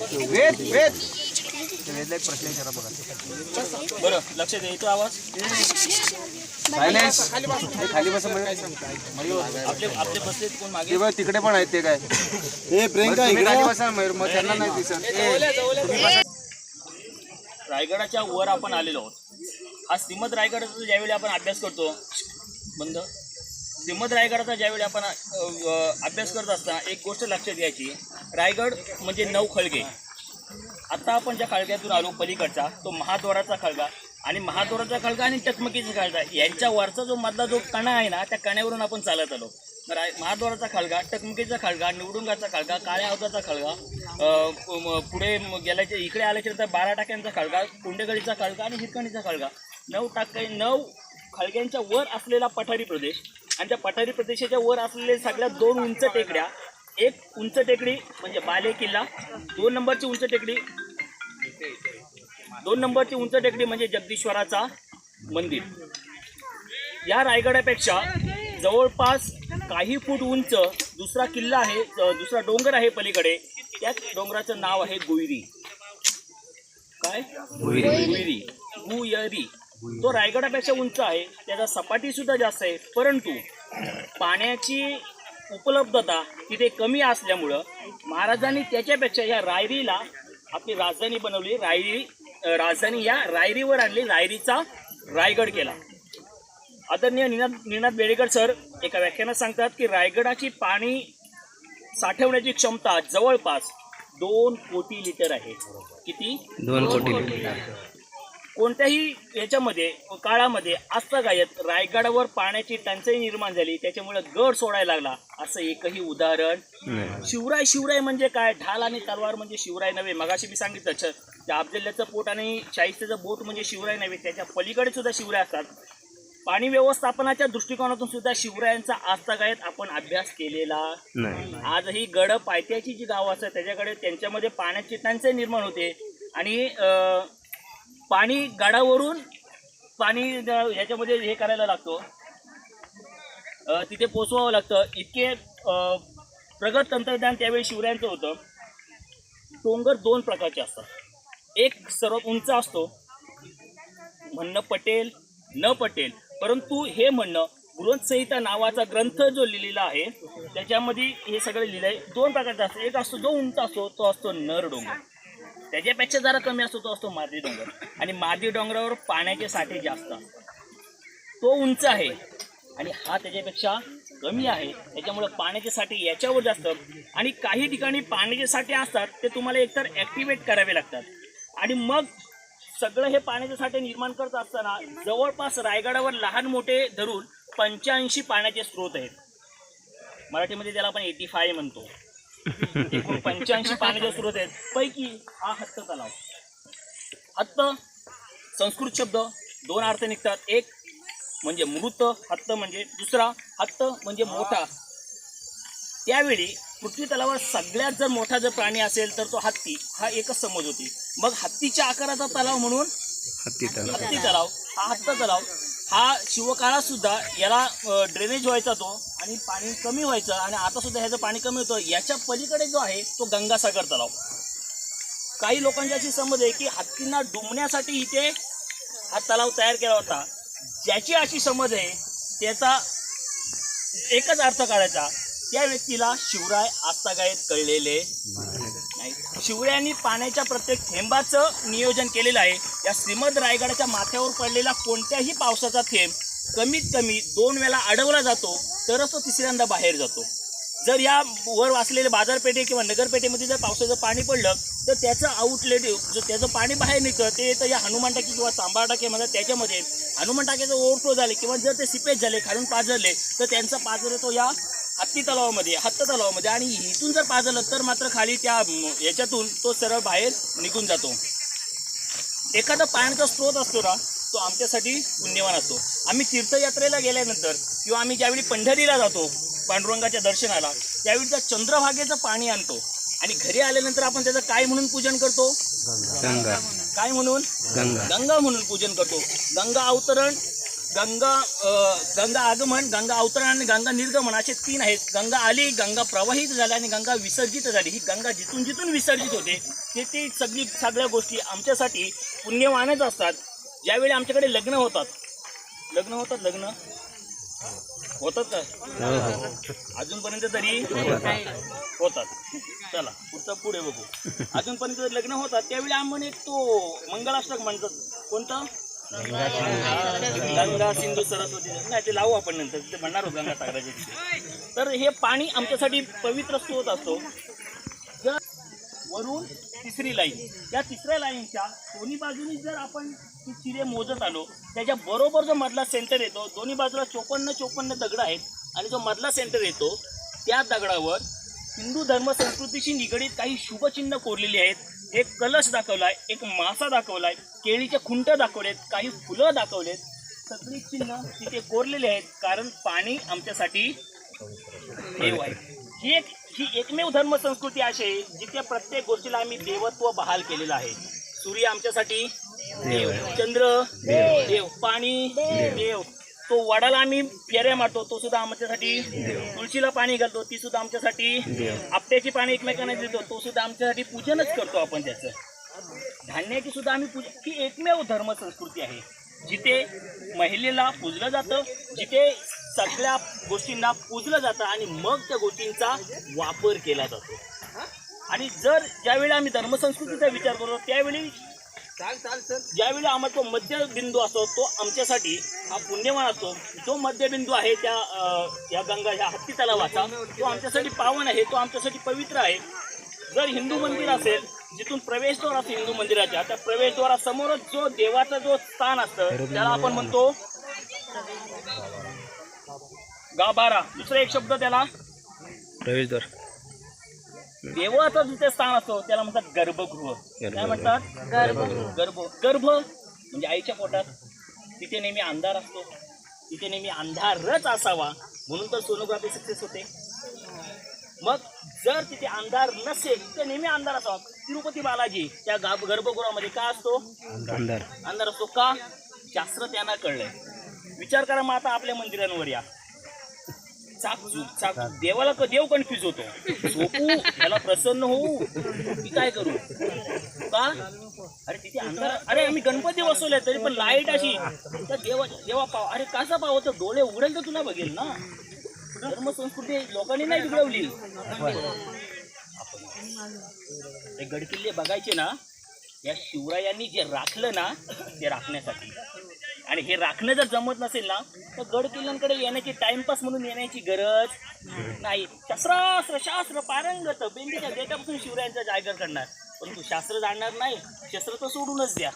वेद वेद. वेदला एक प्रश्न विचारा बघा बरं लक्ष द्या येतो आवाज सायलेन्स खाली बसा म्हणजे. आपले आपले बसले कोण मागे? ते बघ तिकडे पण आहेत ते काय. ए प्रियंका इकडे खाली बसा मयूर, मग त्यांना नाही दिसत. रायगडाच्या वर आपण आलेलो आहोत. हा श्रीमद रायगडाचा ज्यावेळी आपण अभ्यास करतो बंद. श्रीमद रायगडाचा ज्यावेळी आपण अभ्यास करत असताना एक गोष्ट लक्षात घ्यायची. रायगड म्हणजे नऊ खळगे. आता आपण ज्या खळग्यातून आलो पलीकडचा तो महाद्वाराचा खळगा. आणि महाद्वाराचा खळगा आणि टकमकीचा खळगा यांच्या वरचा जो मधला जो कणा आहे ना त्या कण्यावरून आपण चालत आलो. राय महाद्वाराचा खळगा टकमकीचा खळगा निवडुंगाचा खळगा काळ्या अवताचा खळगा पुढे गेल्याचे गेल्याच्या इकडे आल्याच्यानंतर बारा टाक्यांचा खळगा कुंडेगडीचा खळगा आणि हिरकणीचा खळगा. नऊ टाके नऊ खळग्यांच्या वर असलेला पठारी प्रदेश. आणि त्या पठारी प्रदेशाच्या वर असलेले सगळ्या दोन उंच टेकड्या एक उंच टेकडी म्हणजे बाले किल्ला. दोन नंबरची उंच टेकडी. दोन नंबरची उंच टेकडी म्हणजे जगदीश्वराचा मंदिर. या रायगडापेक्षा जवळपास काही फूट उंच दुसरा किल्ला आहे दुसरा डोंगर आहे पलीकडे. त्या डोंगराचं नाव आहे गुईरी काय? गुईरी गुयरी. तो रायगडापेक्षा उंच आहे. त्याचा सपाटी सुद्धा जास्त आहे. परंतु पाण्याची उपलब्धता तिथे कमी असल्यामुळं महाराजांनी त्याच्यापेक्षा या रायरीला आपली राजधानी बनवली. रायरी राजधानी या रायरीवर आणली. रायरीचा रायगड केला. आदरणीय निनाद निनाद बेडेकर सर एका व्याख्यानात सांगतात की रायगडाची पाणी साठवण्याची क्षमता जवळपास दोन कोटी लिटर आहे. किती? दोन कोटी कोणत्याही याच्यामध्ये काळामध्ये आजतागायत रायगडावर पाण्याची टंचाई निर्माण झाली त्याच्यामुळे गड सोडायला लागला. असं एकही उदाहरण शिवराय शिवराय म्हणजे काय? ढाल आणि तलवार म्हणजे शिवराय नव्हे. मगाशी मी सांगितलं छ- त्या अफजल्याचं पोट आणि शाहिस्तेचं बोट म्हणजे शिवराय नव्हे. त्याच्या पलीकडे सुद्धा शिवराय असतात. पाणी व्यवस्थापनाच्या दृष्टिकोनातून सुद्धा शिवरायांचा आजतागायत आपण अभ्यास केलेला. नाही. आजही गड पायथ्याची जी गावं असतात त्याच्याकडे त्यांच्यामध्ये पाण्याची टंचाई निर्माण होते. आणि पाणी गडावरून पाणी ह्याच्यामध्ये हे करायला लागतो. तिथे पोचवावं लागतं. इतके अं, प्रगत तंत्रज्ञान त्यावेळी शिवरायांचं होतं. डोंगर दोन प्रकारचे असतात. एक सर्वात उंच असतो. म्हणणं पटेल न पटेल. परंतु हे म्हणणं गृहसंहिता नावाचा ग्रंथ जो लिहिलेला आहे त्याच्यामध्ये हे सगळं लिहिलं आहे दोन प्रकारचा असतो एक असतो जो उंच असतो तो असतो नर डोंगर. त्याच्यापेक्षा जरा कमी असतो तो असतो मादी डोंगर. आणि मादी डोंगरावर पाण्याचे साठे जास्त असतात. तो उंच आहे. आणि हा त्याच्यापेक्षा कमी आहे. त्याच्यामुळे पाण्याचे साठे याच्यावर जास्त. आणि काही ठिकाणी पाण्याचे साठे असतात ते तुम्हाला एकतर ॲक्टिवेट करावे लागतात. आणि मग सगळं हे पाण्याचे साठे निर्माण करत असताना जवळपास रायगडावर लहान मोठे धरून पंच्याऐंशी पाण्याचे स्रोत आहेत. मराठीमध्ये त्याला आपण एटी फाय म्हणतो. एकूण पंच्याऐंशी पाण्याचे स्रोत आहेत. पैकी हा हत्त तलाव. हत्त संस्कृत शब्द दोन अर्थ निघतात. एक म्हणजे मृत हत्त म्हणजे दुसरा हत्त म्हणजे मोठा. त्यावेळी पृथ्वी तलावर सगळ्यात जर मोठा जर प्राणी असेल तर तो हत्ती. हा एकच समज होती. मग हत्तीच्या आकाराचा तलाव म्हणून हत्ती तलाव. हत्ती तलाव. हा हत्त तलाव. हा शिवकाळात सुद्धा याला ड्रेनेज व्हायचा तो आणि पाणी कमी व्हायचं आणि आता सुद्धा ह्याचं पाणी कमी होतं. याच्या पलीकडे जो आहे तो गंगासागर तलाव. काही लोकांची अशी समज आहे की हत्तींना डुंबण्यासाठी इथे हा तलाव तयार केला होता. ज्याची अशी समज आहे त्याचा एकच अर्थ काढायचा. त्या व्यक्तीला शिवराय आजतागायत कळलेले नाही शिवरायांनी पाण्याच्या प्रत्येक थेंबाचं नियोजन केलेलं आहे. या श्रीमद रायगडाच्या माथ्यावर पडलेला कोणत्याही पावसाचा थेंब कमीत कमी दोन वेळा अडवला जातो तरच तो तिसऱ्यांदा बाहेर जातो. जर या वर वाचलेले बाजारपेठे किंवा नगरपेठेमध्ये जर पावसाचं पाणी पडलं तर त्याचं आउटलेट जो त्याचं पाणी बाहेर निघतं ते येतं या हनुमान टाकी किंवा चांबार टाकी त्याच्यामध्ये हनुमान टाक्याचं ओव्हरफ्लो झाले किंवा जर ते सिपेज झाले खालून पाझरले तर त्यांचा पाझर येतो या हत्ती तलावामध्ये हत्त तलावामध्ये. आणि इथून जर पाझरलं तर मात्र खाली त्या याच्यातून तो सरळ बाहेर निघून जातो. एखादा पाण्याचा स्रोत असतो ना तो आमच्यासाठी पुण्यवान असतो. आम्ही तीर्थयात्रेला गेल्यानंतर किंवा आम्ही ज्यावेळी पंढरीला जातो पांडुरंगाच्या दर्शनाला त्यावेळी त्या चंद्रभागेचं पाणी आणतो. आणि घरी आल्यानंतर आपण त्याचं काय म्हणून पूजन करतो? गंगा. काय म्हणून? गंगा. गंगा म्हणून पूजन करतो. गंगा अवतरण गंगा गंगा आगमन गंगा अवतरण आणि गंगा निर्गमन असे तीन आहेत. गंगा आली गंगा प्रवाहित झाली आणि गंगा विसर्जित झाली. ही गंगा जिथून जिथून विसर्जित होते ते ती सगळी सगळ्या गोष्टी आमच्यासाठी पुण्यवानच असतात. ज्यावेळी आमच्याकडे लग्न होतात. लग्न होतात लग्न? होतात का? अजूनपर्यंत तरी होतात. चला पुढचं पुढे बघू. अजूनपर्यंत लग्न होतात त्यावेळी आम्ही एक तो मंगलाष्टक म्हणतात. कोणतं? गंगा सिंधू सरस्वती नाही ते लावू आपण नंतर. ते म्हणणार होत गंगा सागराच्या तिथे तर हे पाणी आमच्यासाठी पवित्र स्रोत असतो. जर वरून तिसरी लाईन. या तिसऱ्या लाईनच्या दोन्ही बाजूनी जर आपण ती चिरे मोजत आलो त्याच्या बरोबर जो मधला सेंटर येतो दोन्ही बाजूला चोपन्न चोपन्न दगड आहेत आणि जो मधला सेंटर येतो त्या दगडावर हिंदू धर्म संस्कृतीशी निगडीत काही शुभचिन्ह कोरलेली आहेत. एक कलश दाखवलाय एक मासा दाखवलाय केळीचे खुंट दाखवलेत काही फुलं दाखवलेत. सगळी चिन्ह तिथे कोरलेले आहेत कारण पाणी आमच्यासाठी देव आहे. ही एक ही एकमेव धर्म संस्कृती अशी आहे जिथे प्रत्येक गोष्टीला आम्ही देवत्व बहाल केलेलं आहे. सूर्य आमच्यासाठी देव. चंद्र देव पाणी देव. तो वडाला आम्ही पेऱ्या मारतो तो सुद्धा आमच्यासाठी तुळशीला पाणी घालतो ती सुद्धा आमच्यासाठी आपट्याची पाणी एकमेकांना देतो तो सुद्धा आमच्यासाठी पूजनच करतो आपण त्याचं. धान्याची सुद्धा आम्ही पूज ही एकमेव धर्म संस्कृती आहे. जिथे महिलेला पूजलं जातं जिथे सगळ्या गोष्टींना पूजलं जातं आणि मग त्या गोष्टींचा वापर केला जातो. आणि जर ज्यावेळी आम्ही धर्मसंस्कृतीचा विचार करतो त्यावेळी ज्यावेळी आम्हाला तो मध्यबिंदू असतो तो आमच्यासाठी हा पुण्यवान असतो. जो मध्यबिंदू आहे त्या या गंगा ह्या हत्ती तलावाचा तो आमच्यासाठी पावन आहे तो आमच्यासाठी पवित्र आहे. जर हिंदू मंदिर असेल जिथून प्रवेशद्वार असेल हिंदू मंदिराच्या त्या प्रवेशद्वारासमोरच जो देवाचं जो स्थान असतं त्याला आपण म्हणतो गाभारा. दुसरा एक शब्द त्याला प्रवेशद्वार. देवाचं जिथे स्थान असतो त्याला म्हणतात गर्भगृह. काय म्हणतात? गर्भगृह. गर्भ गर्भ म्हणजे आईच्या पोटात. तिथे नेहमी अंधार असतो. तिथे नेहमी अंधारच असावा. म्हणून तर सोनोग्राफी सक्सेस होते. मग जर तिथे अंधार नसेल तर नेहमी अंधार असावा. तिरुपती बालाजी त्या गर्भगृहामध्ये का असतो? अंधार. अंधार असतो का? शास्त्र त्यांना कळलंय. विचार करा मग आता आपल्या मंदिरांवर या. चाकचूक चाकचूक देवाला क- देव कन्फ्युज होतो. झोपू त्याला प्रसन्न होऊ की काय करू? का? अरे तिथे अंधार अरे आम्ही गणपती बसवले तरी पण लाइट अशी. तर देवा देवा पाव अरे कसा पाव तर डोळे उघडेल तर तुला बघेल ना. धर्म संस्कृती लोकांनी नाही बिघडवली. ते गडकिल्ले बघायचे ना या शिवरायांनी जे राखलं ना ते राखण्यासाठी. आणि हे राखणं जर जमत नसेल ना तर गड किल्ल्यांकडे येण्याची टाइमपास म्हणून येण्याची गरज नाही. शस्त्रास्त्र शास्त्र पारंगत बेंबीच्या देटापासून शिवरायांचा जागर करणार. परंतु शास्त्र जाणणार नाही. शस्त्र तर सोडूनच द्या.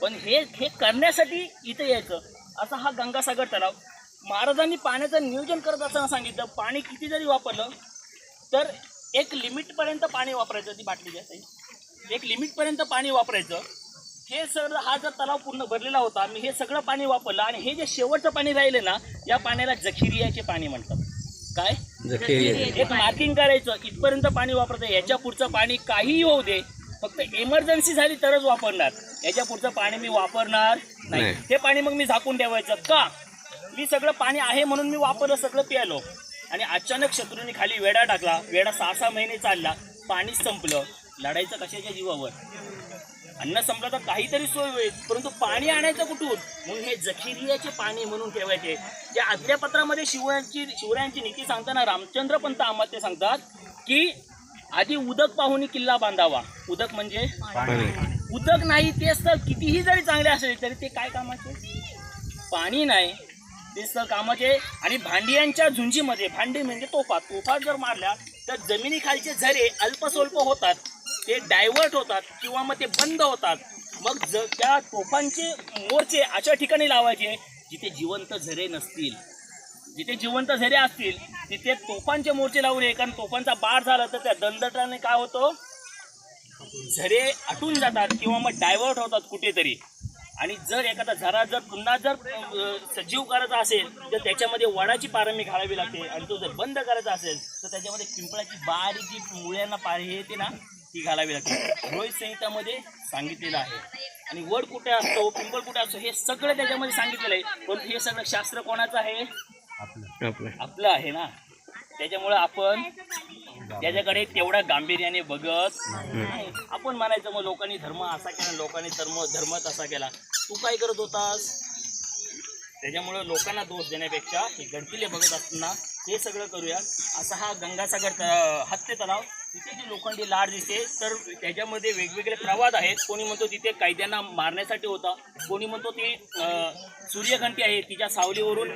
पण हे हे करण्यासाठी इथे यायचं. असा हा गंगासागर तलाव. महाराजांनी पाण्याचं नियोजन करत असताना सांगितलं पाणी किती जरी वापरलं तर एक लिमिटपर्यंत पाणी वापरायचं. ती बाटली जास्त एक लिमिटपर्यंत पाणी वापरायचं. हे सर हा जर तलाव पूर्ण भरलेला होता मी हे सगळं पाणी वापरलं आणि हे जे शेवटचं पाणी राहिले ना या पाण्याला जखिरियाचे पाणी म्हणतात. काय? एक मार्किंग करायचं इथपर्यंत पाणी वापरतं याच्या पुढचं पाणी काहीही होऊ दे फक्त इमर्जन्सी झाली तरच वापरणार. याच्या पुढचं पाणी मी वापरणार नाही. नाही. ते पाणी मग मी झाकून ठेवायचं का? मी सगळं पाणी आहे म्हणून मी वापरलं सगळं प्यालो. आणि अचानक शत्रूने खाली वेडा टाकला वेडा सहा सहा महिने चालला पाणी संपलं. लढायचं कशाच्या जीवावर? अन्न संपलं तर काहीतरी सोय होईल परंतु पाणी आणायचं कुठून? म्हणून हे जखिरियाचे पाणी म्हणून ठेवायचे. त्या आज्ञापत्रामध्ये शिवरायांची शिवरायांची नीती सांगताना रामचंद्र पंत अमात्य सांगतात की आधी उदक पाहुणी किल्ला बांधावा. उदक म्हणजे उदक नाही तेच तर कितीही जरी चांगले असेल तरी ते काय कामाचे? पाणी नाही. तेच तर कामाचे. आणि भांडियांच्या झुंजीमध्ये भांडी म्हणजे तोफा. तोफा जर मारल्या तर जमिनीखालचे झरे अल्पस्वल्प होतात. ते डायव्हर्ट होतात किंवा मग ते बंद होतात. मग ज त्या तोफांचे मोर्चे अशा ठिकाणी लावायचे जिथे जिवंत झरे नसतील. जिथे जिवंत झरे असतील तिथे तोफांचे मोर्चे लावू नये. कारण तोफांचा बार झाला तर त्या दंदटाने काय होतं? झरे आटून जातात किंवा मग डायव्हर्ट होतात कुठेतरी. आणि जर एखादा झरा जर पुन्हा जर सजीव करायचा असेल तर त्याच्यामध्ये वडाची पारंबी घालावी लागते. आणि तो जर बंद करायचा असेल तर त्याच्यामध्ये पिंपळाची बारीक जी मुळ्यांना पारी येते ना ती घालावी लागते. रोहित संहितामध्ये सांगितलेलं आहे. आणि वड कुठे असतो पिंपळ कुठे असतो हे सगळं त्याच्यामध्ये सांगितलेलं आहे. पण हे सगळं शास्त्र कोणाचं आहे? आपलं. आहे ना. त्याच्यामुळं आपण त्याच्याकडे तेवढ्या गांभीर्याने बघत आपण म्हणायचं मग लोकांनी धर्म असा केला लोकांनी धर्म धर्म तसा केला. तू काय करत होतास? त्याच्यामुळं लोकांना दोष देण्यापेक्षा हे गडकिल्ले बघत असताना हे सगळं करूया. असा हा गंगासागर हत्ती तलाव तिथे जी लोखंडी लाट दिसते तर त्याच्यामध्ये वेगवेगळे प्रवाद आहेत. कोणी म्हणतो तिथे कैद्यांना मारण्यासाठी होता कोणी म्हणतो ती सूर्यघंटी आहे तिच्या सावलीवरून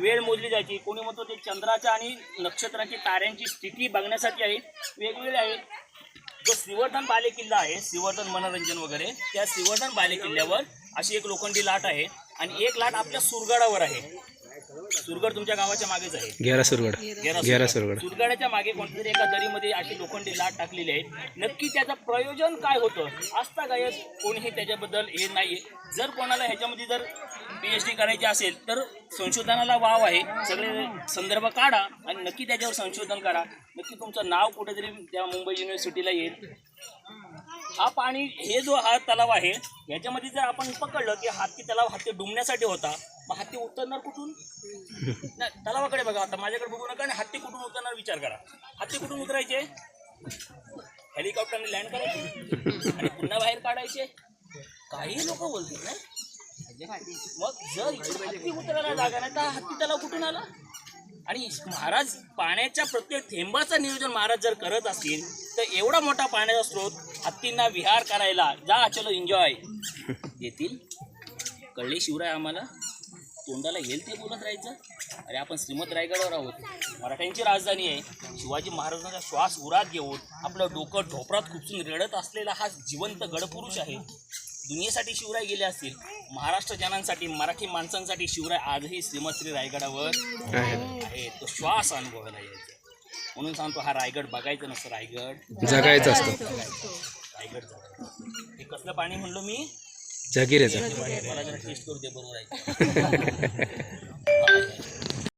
वेळ मोजली जायची. कोणी म्हणतो ते चंद्राच्या आणि नक्षत्राची ताऱ्यांची स्थिती बघण्यासाठी आहे वेगवेगळे आहे जो श्रीवर्धन बालेकिल्ला आहे श्रीवर्धन मनोरंजन वगैरे त्या श्रीवर्धन बालेकिल्ल्यावर अशी एक लोखंडी लाट आहे. आणि एक लाट आपल्या सुरगडावर आहे. सुरगड तुमच्या गावाच्या मागेच आहे. गेरा सुरगड. गेरा सुरगड. सुरगड. सुरगडाच्या मागे कोणत्या एका दरीमध्ये अशी लोखंडी लाट टाकलेली आहे. नक्की त्याचं प्रयोजन काय होतं? असता गायक कोणीही त्याच्याबद्दल हे नाही जर कोणाला ह्याच्यामध्ये जर पी एच डी करायची असेल तर संशोधनाला वाव आहे. सगळे संदर्भ काढा आणि नक्की त्याच्यावर संशोधन करा. नक्की तुमचं नाव कुठेतरी त्या मुंबई युनिव्हर्सिटीला येईल. हा पाणी हे जो हा तलाव आहे याच्यामध्ये जर आपण पकडलं की हत्ती तलाव हत्ती डुंबण्यासाठी होता मग हत्ती उतरणार कुठून? नाही, तलावाकडे बघा आता माझ्याकडे बघू नका आणि हत्ती कुठून उतरणार विचार करा. हत्ती कुठून उतरायचे? हेलिकॉप्टरने लँड करायचे? आणि पुन्हा बाहेर काढायचे? काही लोक बोलतील नाही? मग जर हत्ती उतरायला जागा नाही तर हत्ती तलाव कुठून आला? आणि महाराज पाण्याच्या प्रत्येक थेंबाचं नियोजन महाराज जर करत असतील तर एवढा मोठा पाण्याचा स्रोत हत्तींना विहार करायला जा चलो एन्जॉय येतील? कळले शिवराय आम्हाला? तोंडाला येईल ते बोलत राहायचं? अरे आपण श्रीमत रायगडावर आहोत. मराठ्यांची राजधानी आहे. शिवाजी महाराजांचा श्वास उरात घेऊन आपलं डोकं ढोपरात खुपसून रडत असलेला हा जिवंत गडपुरुष आहे. दुनियेसाठी शिवराय गेले असतील. महाराष्ट्र जनांसाठी मराठी माणसांसाठी शिवराय आजही श्रीमत श्री रायगडावर आहे. तो श्वास अनुभवायला यायचा. म्हणून सांगतो हा रायगड बघायचं नसतं. रायगड जगायचं असतं. रायगड जगायचं. हे कसलं पाणी म्हणलो मी? जागिरेचा